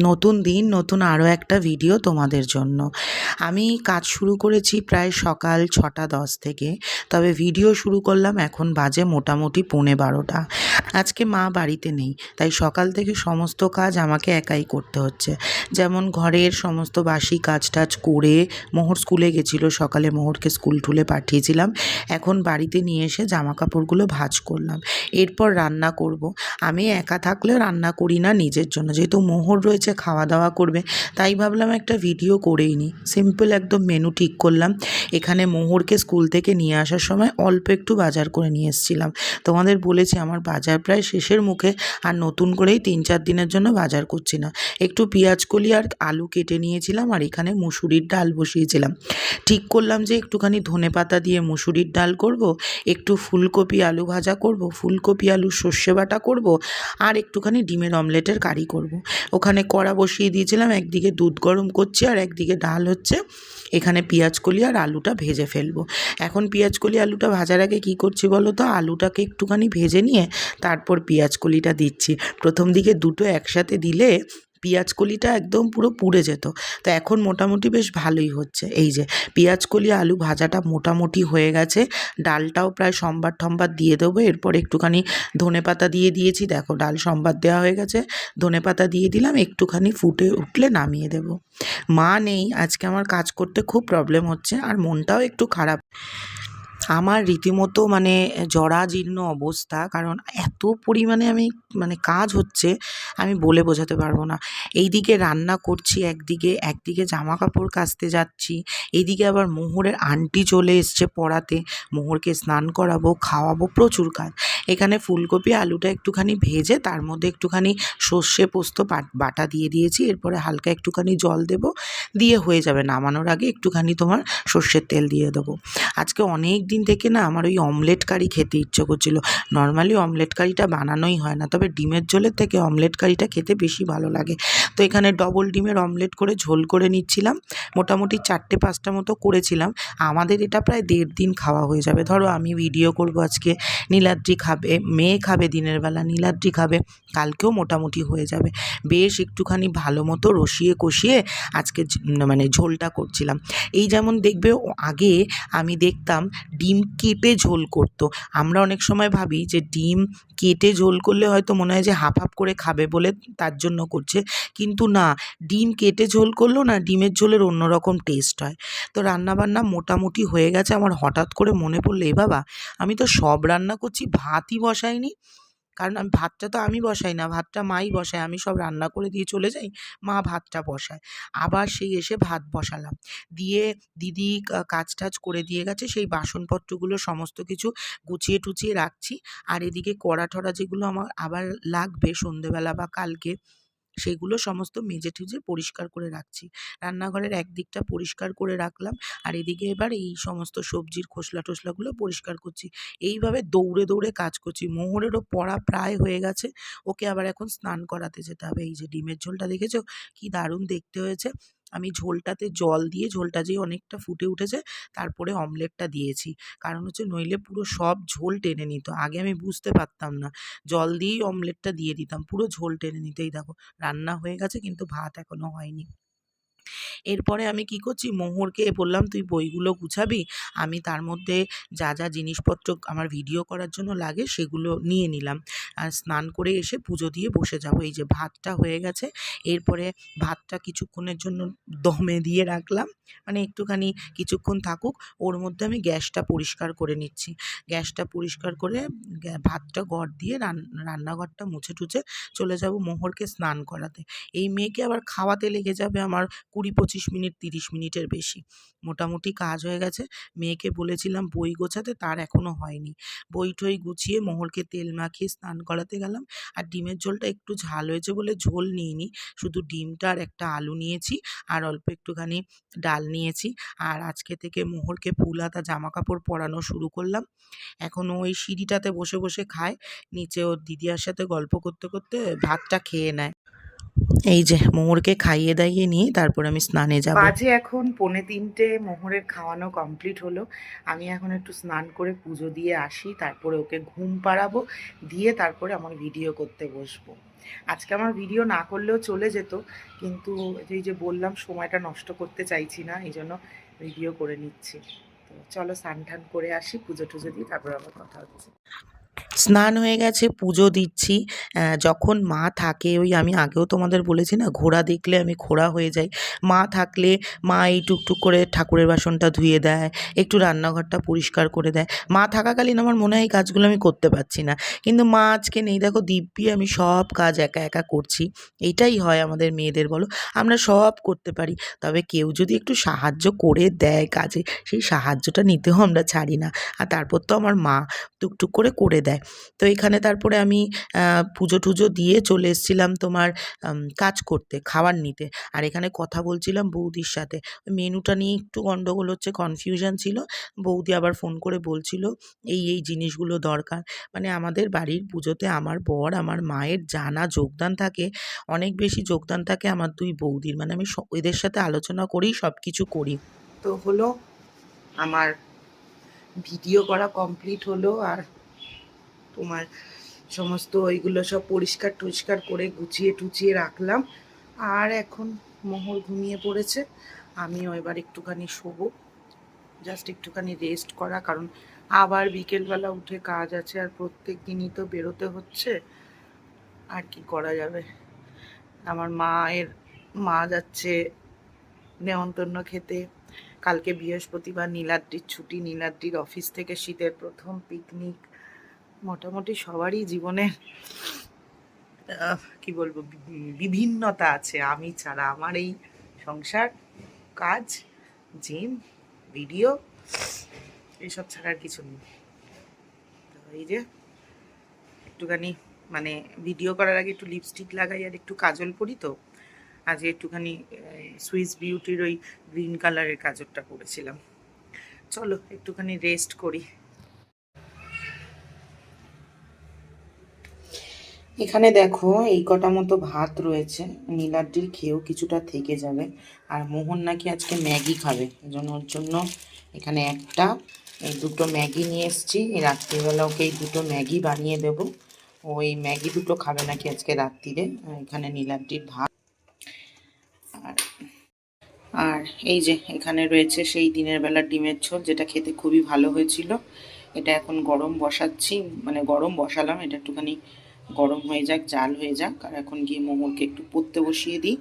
নতুন দিন, নতুন আরও একটা ভিডিও তোমাদের জন্য। আমি কাজ শুরু করেছি প্রায় সকাল ছটা দশ থেকে। তবে ভিডিও শুরু করলাম এখন বাজে মোটামুটি পৌনে বারোটা। আজকে মা বাড়িতে নেই, তাই সকাল থেকে সমস্ত কাজ আমাকে একাই করতে হচ্ছে। যেমন ঘরের সমস্ত বাসি কাজ টাজ করে মোহর স্কুলে গেছিল, সকালে মোহরকে স্কুল টুলে পাঠিয়েছিলাম। এখন বাড়িতে নিয়ে এসে জামা কাপড়গুলো ভাজ করলাম। এরপর রান্না করব। আমি একা থাকলেও রান্না করি না নিজের জন্য। যেহেতু মোহর রয়েছে খাওয়া দাওয়া করবে, তাই ভাবলাম একটা ভিডিও করেই নিই সিম্পল একদম মেনু ঠিক করলাম। এখানে মোহরকে স্কুল থেকে নিয়ে আসার সময় অল্প একটু বাজার করে নিয়ে এসেছিলাম। তোমাদের বলেছি আমার বাজার প্রায় শেষের মুখে, আর নতুন করেই তিন চার দিনের জন্য বাজার করছি না। একটু কলি আর আলু কেটে নিয়েছিলাম, আর এখানে মুসুরির ডাল বসিয়েছিলাম। ঠিক করলাম যে একটুখানি ধনে পাতা দিয়ে মুসুরির ডাল করব, একটু ফুলকপি আলু ভাজা করব, ফুলকপি আলু সর্ষে বাটা করব, আর একটুখানি ডিমের অমলেটের কারি করব। ওখানে কড়া বসিয়ে দিয়েছিলাম, একদিকে দুধ গরম করছি আর একদিকে ডাল হচ্ছে। এখানে পেঁয়াজ কলি আর আলুটা ভেজে ফেলব। এখন পেঁয়াজ কলি, আলুটা ভাজার আগে কি করছি বলো তো? আলুটাকে একটুখানি ভেজে নিয়ে তারপর পেঁয়াজ কলিটা দিচ্ছি। প্রথম দিকে দুটো একসাথে দিলে পেঁয়াজ কলিটা একদম পুরো পুড়ে যেত। তো এখন মোটামুটি বেশ ভালোই হচ্ছে। এই যে পেঁয়াজ কলি আলু ভাজাটা মোটামুটি হয়ে গেছে। ডালটাও প্রায় সম্বার ঠম্বার দিয়ে দেবো। এরপর একটুখানি ধনে পাতা দিয়ে দিয়েছি। দেখো, ডাল সম্বার দেওয়া হয়ে গেছে। ধনে পাতা দিয়ে দিলাম। একটুখানি ফুটে উঠলে নামিয়ে দেব। মা নেই। আজকে আমার কাজ করতে খুব প্রবলেম হচ্ছে। আর মনটাও একটু খারাপ। আমার রীতিমতো মানে জরাজীর্ণ অবস্থা, কারণ এত পরিমাণে আমি মানে কাজ হচ্ছে, আমি বলে বোঝাতে পারব না। এইদিকে রান্না করছি একদিকে একদিকে জামা কাপড় কাচতে যাচ্ছি, এইদিকে আবার মোহরের আন্টি চলে এসছে পড়াতে, মোহরকে স্নান করাবো, খাওয়াবো, প্রচুর কাজ। এখানে ফুলকপি, আলুটা একটুখানি ভেজে, তার মধ্যে একটুখানি সর্ষে পোস্ত বাটা দিয়ে দিয়েছি, এরপরে হালকা একটুখানি জল দেব, দিয়ে হয়ে যাবে, নামানোর আগে একটুখানি তোমার সর্ষের তেল দিয়ে দেবো। আজকে অনেক দিন থেকে না আমার ওই অমলেট কারি খেতে ইচ্ছে করছিল। নর্মালি অমলেট কারিটা বানানোই হয় না, তবে ডিমের ঝোলের থেকে অমলেট কারিটা খেতে বেশি ভালো লাগে। তো এখানে ডবল ডিমের অমলেট করে ঝোল করে নিচ্ছিলাম, মোটামুটি চারটে পাঁচটা মতো করেছিলাম। আমাদের এটা প্রায় দেড় দিন খাওয়া হয়ে যাবে। ধরো আমি ভিডিও করব আজকে, নীলাদ্রি খাবে, মেয়ে খাবে দিনের বেলা, নীলাদ্রি খাবে, কালকেও মোটামুটি হয়ে যাবে। বেশ একটুখানি ভালো মতো রসিয়ে কষিয়ে আজকে মানে ঝোলটা করছিলাম। এই যেমন দেখবে আগে আমি দেখতাম ডিম কেটে ঝোল করতো। আমরা অনেক সময় ভাবি যে ডিম কেটে ঝোল করলে হয়তো মনে হয় যে হাফ হাফ করে খাবে বলে তার জন্য করছে। কিন্তু না, ডিম কেটে ঝোল করলেও না, ডিমের ঝোলের অন্যরকম টেস্ট হয়। তো রান্নাবান্না মোটামুটি হয়ে গেছে। আমার হঠাৎ করে মনে পড়ল, এ বাবা, আমি তো সব রান্না করছি, ভাতই বসাইনি। কারণ আমি ভাতটা তো আমি বসাই না, ভাতটা মাই বসায়, আমি সব রান্না করে দিয়ে চলে যাই, মা ভাতটা বসায়। আবার সেই এসে ভাত বসালাম। দিয়ে দিদি কাজ টাজ করে দিয়ে গেছে, সেই বাসনপত্রগুলো সমস্ত কিছু গুছিয়ে টুচিয়ে রাখছি। আর এদিকে কড়া ঠড়া যেগুলো আমার আবার লাগবে সন্ধেবেলা বা কালকে সেগুলো সমস্ত মেজে ঠেজে পরিষ্কার করে রাখছি। রান্নাঘরের একদিকটা পরিষ্কার করে রাখলাম আর এদিকে এবার এই সমস্ত সবজির খোসলা টোসলাগুলো পরিষ্কার করছি। এইভাবে দৌড়ে দৌড়ে কাজ করছি। মোহরেরও পড়া প্রায় হয়ে গেছে। ওকে আবার এখন স্নান করাতে যেতে হবে। এই যে ডিমের ঝোলটা দেখেছ? কি দারুণ দেখতে হয়েছে। আমি ঝোলটাতে জল দিয়ে, ঝোলটা যেই অনেকটা ফুটে উঠেছে, তারপরে অমলেটটা দিয়েছি। কারণ হচ্ছে নইলে পুরো সব ঝোল টেনে নিত। আগে আমি বুঝতে পারতাম না। জল দিয়েই অমলেটটা দিয়ে দিতাম। পুরো ঝোল টেনে নিতেই দেখো, রান্না হয়ে গেছে কিন্তু ভাত এখনও হয়নি। এরপরে আমি কি করছি? মোহরকে বললাম, তুই বইগুলো গুছাবি? আমি তার মধ্যে যা যা জিনিসপত্র আমার ভিডিও করার জন্য লাগে সেগুলো নিয়ে নিলাম। আর স্নান করে এসে পুজো দিয়ে বসে যাব। এই যে ভাতটা হয়ে গেছে, এরপরে ভাতটা কিছুক্ষণের জন্য দমে দিয়ে রাখলাম। মানে একটুখানি কিছুক্ষণ থাকুক, ওর মধ্যে আমি গ্যাসটা পরিষ্কার করে নিচ্ছি। গ্যাসটা পরিষ্কার করে ভাতটা গড় দিয়ে রান্নাঘরটা মুছে টুছে চলে যাব মোহরকে স্নান করাতে। এই মেয়েকে আবার খাওয়াতে লেগে যাবে আমার কুড়ি পঁচিশ মিনিট, তিরিশ মিনিটের বেশি। মোটামুটি কাজ হয়ে গেছে। মেয়েকে বলেছিলাম বই গোছাতে, তার এখনও হয়নি। বই টই গুছিয়ে মোহরকে তেল মাখিয়ে স্নান করাতে গেলাম। আর ডিমের ঝোলটা একটু ঝাল হয়েছে বলে ঝোল নিইনি। শুধু ডিমটা আর একটা আলু নিয়েছি আর অল্প একটুখানি ডাল নিয়েছি। আর আজকে থেকে মোহরকে ফুল হাতা জামা কাপড় পরানো শুরু করলাম। এখন ও ওই সিঁড়িটাতে বসে বসে খায়। নিচে ওর দিদিয়ার সাথে গল্প করতে করতে ভাতটা খেয়ে নেয়। এই যে, মোহরকে খাইয়ে দাইয়ে নিয়ে তারপর আমি স্নানে যাব। বাজে এখন, পৌনে তিনটে, মোহরের খাওয়ানো কমপ্লিট হলো। আমি এখন একটু স্নান করে পুজো দিয়ে আসি, তারপরে ওকে ঘুম পাড়াবো, দিয়ে তারপরে আমার ভিডিও করতে বসবো। আজকে আমার ভিডিও না করলেও চলে যেত, কিন্তু এই যে বললাম, সময়টা নষ্ট করতে চাইছি না, এই জন্য ভিডিও করে নিচ্ছি। তো চলো স্নান টান করে আসি পুজো টুজো দিয়ে তারপর আমার কথা হচ্ছে। স্নান হয়ে গেছে, পুজো দিচ্ছি। যখন মা থাকে, ওই আমি আগেও তোমাদের বলেছি না, ঘোড়া দেখলে আমি ঘোড়া হয়ে যাই। মা থাকলে মা এই টুকটুক করে ঠাকুরের বাসনটা ধুয়ে দেয়, একটু রান্নাঘরটা পরিষ্কার করে দেয়। মা থাকাকালীন আমার মনে হয় এই কাজগুলো আমি করতে পারছি না। কিন্তু মা আজকে নেই, দেখো দিব্যি, আমি সব কাজ একা একা করছি। এটাই হয় আমাদের মেয়েদের, বলো। আমরা সব করতে পারি, তবে কেউ যদি একটু সাহায্য করে দেয় কাজে, সেই সাহায্যটা নিতেও আমরা ছাড়ি না। আর তারপর তো আমার মা টুকটুক করে করে দেয়। তো এখানে তারপরে আমি পুজো টুজো দিয়ে চলে এসেছিলাম তোমার কাজ করতে, খাবার নিতে। আর এখানে কথা বলছিলাম বৌদির সাথে। মেনুটা নিয়ে একটু গন্ডগোল হচ্ছে কনফিউশন ছিল। বৌদি আবার ফোন করে বলছিল, এই এই জিনিসগুলো দরকার। মানে আমাদের বাড়ির পুজোতে আমার বর, আমার মায়ের জানা যোগদান থাকে, অনেক বেশি যোগদান থাকে আমার দুই বৌদির। মানে আমি এদের সাথে আলোচনা করেই সব কিছু করি। তো হলো, আমার ভিডিও করা কমপ্লিট হলো আর তোমার সমস্ত ওইগুলো সব পরিষ্কার টরিষ্কার করে গুছিয়ে টুচিয়ে রাখলাম। আর এখন মোহর ঘুমিয়ে পড়েছে। আমিও এবার একটুখানি শোবো। জাস্ট একটুখানি রেস্ট করা, কারণ আবার বিকেলবেলা উঠে কাজ আছে আর প্রত্যেক দিনই তো বেরোতে হচ্ছে। আর কি করা যাবে? আমার মায়ের, মা যাচ্ছে নেমন্তন্ন খেতে। কালকে বৃহস্পতিবার নীলাদ্রির ছুটি, নীলাদ্রির অফিস থেকে শীতের প্রথম পিকনিক মোটামুটি সবারই জীবনে কি বলব বিভিন্নতা আছে। আমি ছাড়া আমার এই সংসার, কাজ জিম ভিডিও এইসব ছাড়া আর কিছু নেই। তো এই যে একটুখানি মানে ভিডিও করার আগে একটু লিপস্টিক লাগাই আর একটু কাজল পরি তো আজ একটুখানি সুইস বিউটির ওই গ্রিন কালারের কাজলটা করেছিলাম। চলো একটুখানি রেস্ট করি। এখানে দেখো, এই কটা মতো ভাত রয়েছে। নীলাদ্রির খেয়েও কিছুটা থেকে যাবে। আর মোহন নাকি আজকে ম্যাগি খাবে। এজন্য ওর জন্য এখানে একটা, এই দুটো ম্যাগি নিয়ে এসেছি। এই রাত্রিবেলা ওকে এই দুটো ম্যাগি বানিয়ে দেবো। ওই ম্যাগি দুটো খাবে নাকি আজকে রাত্রিরে। এখানে নীলাদ্রির ভাত। আর আর এই যে এখানে রয়েছে সেই দিনের বেলার ডিমের ঝোল, যেটা খেতে খুবই ভালো হয়েছিল। এটা এখন গরম বসাচ্ছি মানে গরম বসালাম। এটা একটুখানি গরম হয়ে যাক জাল হয়ে যাক আর এখন গিয়ে মোমোকে একটু পড়তে বসিয়ে দিই।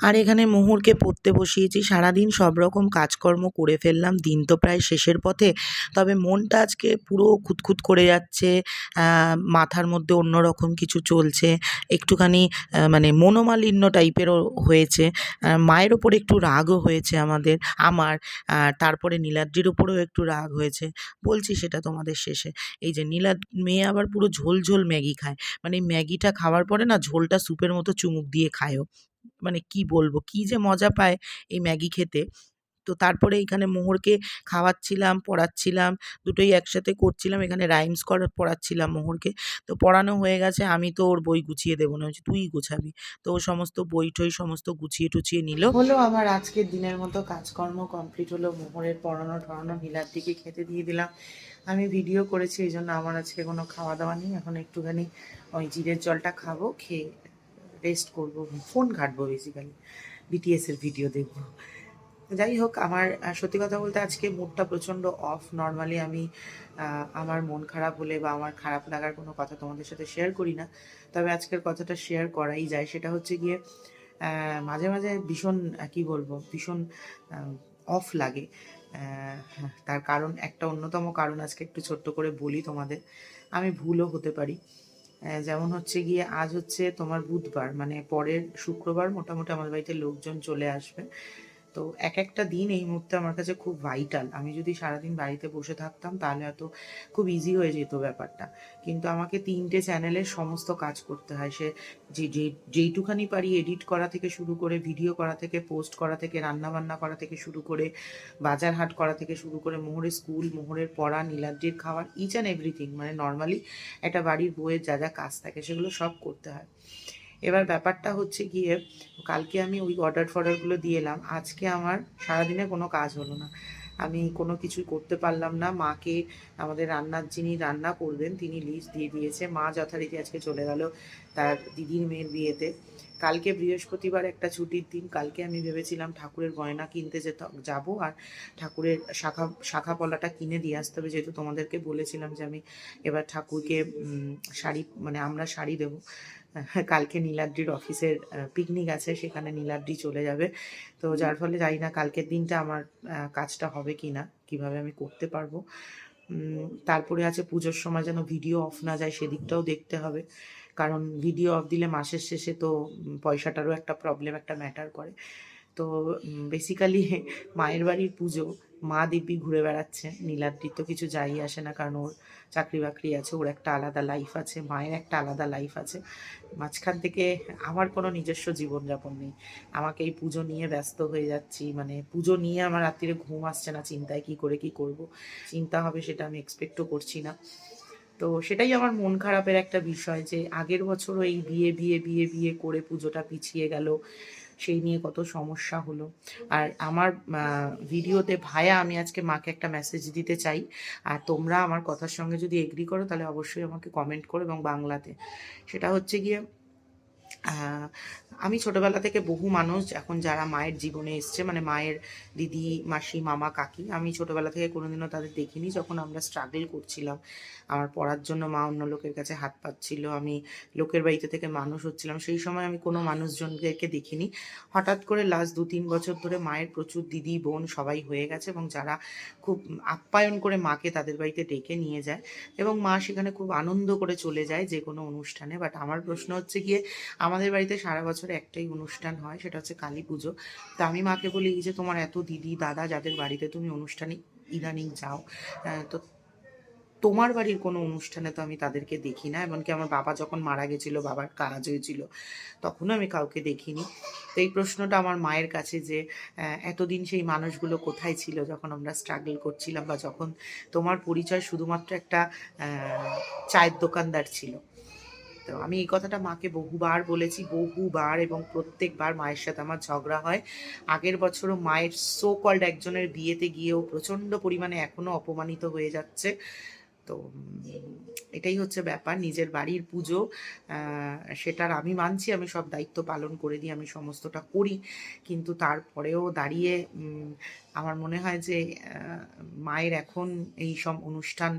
আর এখানে মোহরকে পড়তে বসিয়েছি, সারাদিন সব রকম কাজকর্ম করে ফেললাম, দিন তো প্রায় শেষের পথে। তবে মনটা আজকে পুরো খুঁতখুত করে যাচ্ছে মাথার মধ্যে অন্যরকম কিছু চলছে, একটুখানি মানে মনোমালিন্য টাইপেরও হয়েছে। মায়ের ওপর একটু রাগও হয়েছে আমাদের, আমার তারপরে নীলাদ্রির ওপরেও একটু রাগ হয়েছে। বলছি সেটা তোমাদের শেষে। এই যে নীলা মেয়ে আবার পুরো ঝোল ঝোল ম্যাগি খায়। মানে ম্যাগিটা খাওয়ার পরে না ঝোলটা স্যুপের মতো চুমুক দিয়ে খায়ও। মানে কি বলব? কি যে মজা পায় এই ম্যাগি খেতে। তো তারপরে এখানে মোহরকে খাওয়াচ্ছিলাম, পড়াচ্ছিলাম, দুটোই একসাথে করছিলাম। এখানে রাইমস করা, পড়াচ্ছিলাম মোহরকে। তো পড়ানো হয়ে গেছে, আমি তো ওর বই গুছিয়ে দেবো না। হচ্ছে তুই গুছাবি। তো ও সমস্ত বই টই সমস্ত গুছিয়ে টুছিয়ে নিল। হলো আমার আজকের দিনের মতো কাজকর্ম কমপ্লিট হলো। মোহরের পড়ানো টড়ানো নীলার দিকে খেতে দিয়ে দিলাম। আমি ভিডিও করেছি, এই জন্য আমার আজকে কোনো খাওয়া দাওয়া নেই। এখন একটুখানি ওই জিরের জলটা খাব, খেয়ে রেস্ট করব ফোন ঘাটবো বেসিক্যালি বিটিএসের ভিডিও দেখব। যাই হোক, আমার সত্যি কথা বলতে আজকে মুডটা প্রচণ্ড অফ নর্মালি আমি আমার মন খারাপ হলে বা আমার খারাপ লাগার কোনো কথা তোমাদের সাথে শেয়ার করি না। তবে আজকের কথাটা শেয়ার করাই যায়, সেটা হচ্ছে গিয়ে মাঝে মাঝে ভীষণ কি বলব, ভীষণ অফ লাগে। তার কারণ, একটা অন্যতম কারণ আজকে একটু ছোট্ট করে বলি তোমাদের। আমি ভুলও হতে পারি। যেমন হচ্ছে গিয়ে আজ হচ্ছে তোমার বুধবার মানে পরের শুক্রবার মোটামুটি আমাদের বাড়িতে লোকজন চলে আসবে। তো এক একটা দিন এই মুহূর্তে আমার কাছে খুব ভাইটাল আমি যদি সারাদিন বাড়িতে বসে থাকতাম, তাহলে হয়তো খুব ইজি হয়ে যেত ব্যাপারটা। কিন্তু আমাকে তিনটে চ্যানেলের সমস্ত কাজ করতে হয়। সে যে যেইটুখানি পারি এডিট করা থেকে শুরু করে ভিডিও করা থেকে পোস্ট করা থেকে রান্না বান্না করা থেকে শুরু করে, বাজার হাট করা থেকে শুরু করে মোহরের স্কুল মোহরের পড়া, নীলাদ্রির খাওয়ার ইচ অ্যান্ড এভরিথিং মানে নর্মালি একটা বাড়ির বইয়ের যা যা কাজ থাকে, সেগুলো সব করতে হয়। এবার ব্যাপারটা হচ্ছে গিয়ে, কালকে আমি ওই অর্ডার ফর্ডারগুলো দিয়ে এলাম। আজকে আমার সারাদিনে কোনো কাজ হলো না। আমি কোনো কিছুই করতে পারলাম না। মাকে, আমাদের রান্নার যিনি রান্না করবেন, তিনি লিস্ট দিয়ে দিয়েছে। মা যথারীতি আজকে চলে গেল তার দিদির মেয়ের বিয়েতে। কালকে বৃহস্পতিবার একটা ছুটির দিন। কালকে আমি ভেবেছিলাম ঠাকুরের গয়না কিনতে যেতে, যাব আর ঠাকুরের শাখা শাখা পলাটা কিনে দিয়ে আসতে হবে। যেহেতু তোমাদেরকে বলেছিলাম যে আমি এবার ঠাকুরকে শাড়ি মানে আমরা শাড়ি দেবো। কালকে নীলাদ্রির অফিসের পিকনিক আছে সেখানে নীলাদ্রি চলে যাবে। তো যার ফলে জানি না কালকের দিনটা আমার কাজটা হবে কি না কীভাবে আমি করতে পারব। তারপরে আছে পুজোর সময় যেন ভিডিও অফ না যায় সেদিকটাও দেখতে হবে। কারণ ভিডিও অফ দিলে মাসের শেষে তো পয়সাটারও একটা প্রবলেম একটা ম্যাটার করে। তো বেসিক্যালি মায়ের বাড়ির পুজো মা দিব্যি ঘুরে বেড়াচ্ছে। নীলাদ্রির তো কিছু যাই আসে না কারণ ওর চাকরি বাকরি আছে, ওর একটা আলাদা লাইফ আছে, মায়ের একটা আলাদা লাইফ আছে। মাঝখান থেকে আমার কোনো নিজস্ব জীবনযাপন নেই। আমাকে এই পুজো নিয়ে ব্যস্ত হয়ে যাচ্ছি। মানে পুজো নিয়ে আমার রাত্রিরে ঘুম আসছে না, চিন্তায় কি করে কি করব? চিন্তা হবে সেটা আমি এক্সপেক্টও করছি না। তো সেটাই আমার মন খারাপের একটা বিষয় যে আগের বছরও এই বিয়ে বিয়ে বিয়ে বিয়ে করে পুজোটা পিছিয়ে গেল। সেই নিয়ে কত সমস্যা হলো। আর আমার ভিডিওতে ভায়া, আমি আজকে মাকে একটা মেসেজ দিতে চাই। আর তোমরা আমার কথার সঙ্গে যদি এগ্রি করো, তাহলে অবশ্যই আমাকে কমেন্ট করো এবং বাংলাতে। সেটা হচ্ছে গিয়ে আমি ছোটবেলা থেকে বহু মানুষ এখন যারা মায়ের জীবনে এসছে মানে মায়ের দিদি, মাসি, মামা, কাকি, আমি ছোটবেলা থেকে কোনোদিনও তাদের দেখিনি যখন আমরা স্ট্রাগল করছিলাম। আমার পড়ার জন্য মা অন্য লোকের কাছে হাত পাচ্ছিল আমি লোকের বাড়িতে থেকে মানুষ হচ্ছিলাম। সেই সময় আমি কোনো মানুষজনদেরকে দেখিনি। হঠাৎ করে লাস্ট দু তিন বছর ধরে মায়ের প্রচুর দিদি, বোন সবাই হয়ে গেছে এবং যারা খুব আপ্যায়ন করে মাকে তাদের বাড়িতে ডেকে নিয়ে যায় এবং মা সেখানে খুব আনন্দ করে চলে যায় যে কোনো অনুষ্ঠানে। বাট আমার প্রশ্ন হচ্ছে গিয়ে, আমাদের বাড়িতে সারা বছর একটাই অনুষ্ঠান হয়, সেটা হচ্ছে কালী পুজো। তা আমি মাকে বলি যে তোমার এত দিদি, দাদা, যাদের বাড়িতে তুমি অনুষ্ঠানে ইদানিং যাও তো তোমার বাড়ির কোনো অনুষ্ঠানে তো আমি তাদেরকে দেখি না। এমনকি আমার বাবা যখন মারা গেছিল, বাবার কাজ হয়েছিল, তখনও আমি কাউকে দেখিনি। তো এই প্রশ্নটা আমার মায়ের কাছে যে এতদিন সেই মানুষগুলো কোথায় ছিল যখন আমরা স্ট্রাগল করছিলাম বা যখন তোমার পরিচয় শুধুমাত্র একটা চায়ের দোকানদার ছিল? তো আমি এই কথাটা মাকে বহুবার বলেছি, বহুবার এবং প্রত্যেকবার মায়ের সাথে আমার ঝগড়া হয়। আগের বছরও মায়ের সো কল্ড একজনের বিয়েতে গিয়েও প্রচণ্ড পরিমাণে এখনও অপমানিত হয়ে যাচ্ছে। তো এটাই হচ্ছে ব্যাপার, নিজের বাড়ির পুজো সেটার আমি মানছি, আমি সব দায়িত্ব পালন করে দিই আমি সমস্তটা করি, কিন্তু তারপরেও দাঁড়িয়ে আমার মনে হয় যে মায়ের এখন এই সব অনুষ্ঠান,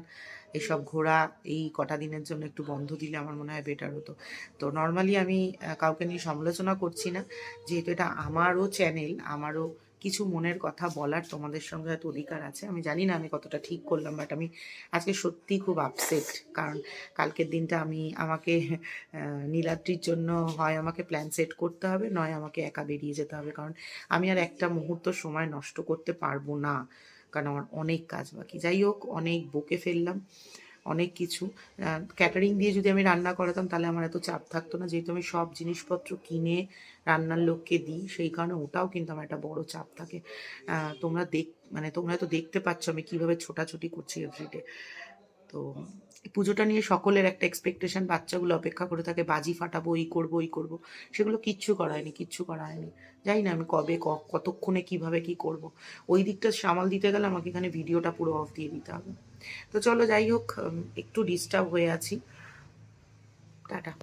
এসব ঘোরা, এই কটা দিনের জন্য একটু বন্ধ দিলে আমার মনে হয় বেটার হতো। তো নর্মালি আমি কাউকে নিয়ে সমালোচনা করছি না, যেহেতু এটা আমারও চ্যানেল আমারও কিছু মনের কথা বলার তোমাদের সঙ্গে হয়তো অধিকার আছে। আমি জানি না আমি কতটা ঠিক করলাম বাট আমি আজকে সত্যি খুব আপসেট কারণ কালকের দিনটা আমি আমাকে নীলাদ্রির জন্য হয় আমাকে প্ল্যান সেট করতে হবে, নয় আমাকে একা বেরিয়ে যেতে হবে, কারণ আমি আর একটা মুহূর্ত সময় নষ্ট করতে পারব না, কারণ আমার অনেক কাজ বাকি। যাই হোক, অনেক বকে ফেললাম। অনেক কিছু। ক্যাটারিং দিয়ে যদি আমি রান্না করাতাম তাহলে আমার এত চাপ থাকতো না। যেহেতু আমি সব জিনিসপত্র কিনে রান্নার লোককে দিই, সেই কারণে ওটাও কিন্তু আমার একটা বড় চাপ থাকে। তোমরা দেখ মানে তোমরা তো দেখতে পাচ্ছ আমি কীভাবে ছোটাছুটি করছি এভরিডে তো পুজোটা নিয়ে সকলের একটা এক্সপেকটেশন বাচ্চাগুলো অপেক্ষা করে থাকে, বাজি ফাটাবো, এই করব, ওই করব। সেগুলো কিচ্ছু করা হয়নি, কিচ্ছু করা হয়নি। জানি না আমি কবে কতক্ষণে কীভাবে কি করব। ওই দিকটা সামাল দিতে গেলে আমাকে এখানে ভিডিওটা পুরো অফ দিয়ে দিতে হবে। তো চলো যাই হোক একটু ডিস্টার্ব হয়ে আছি। টাটা।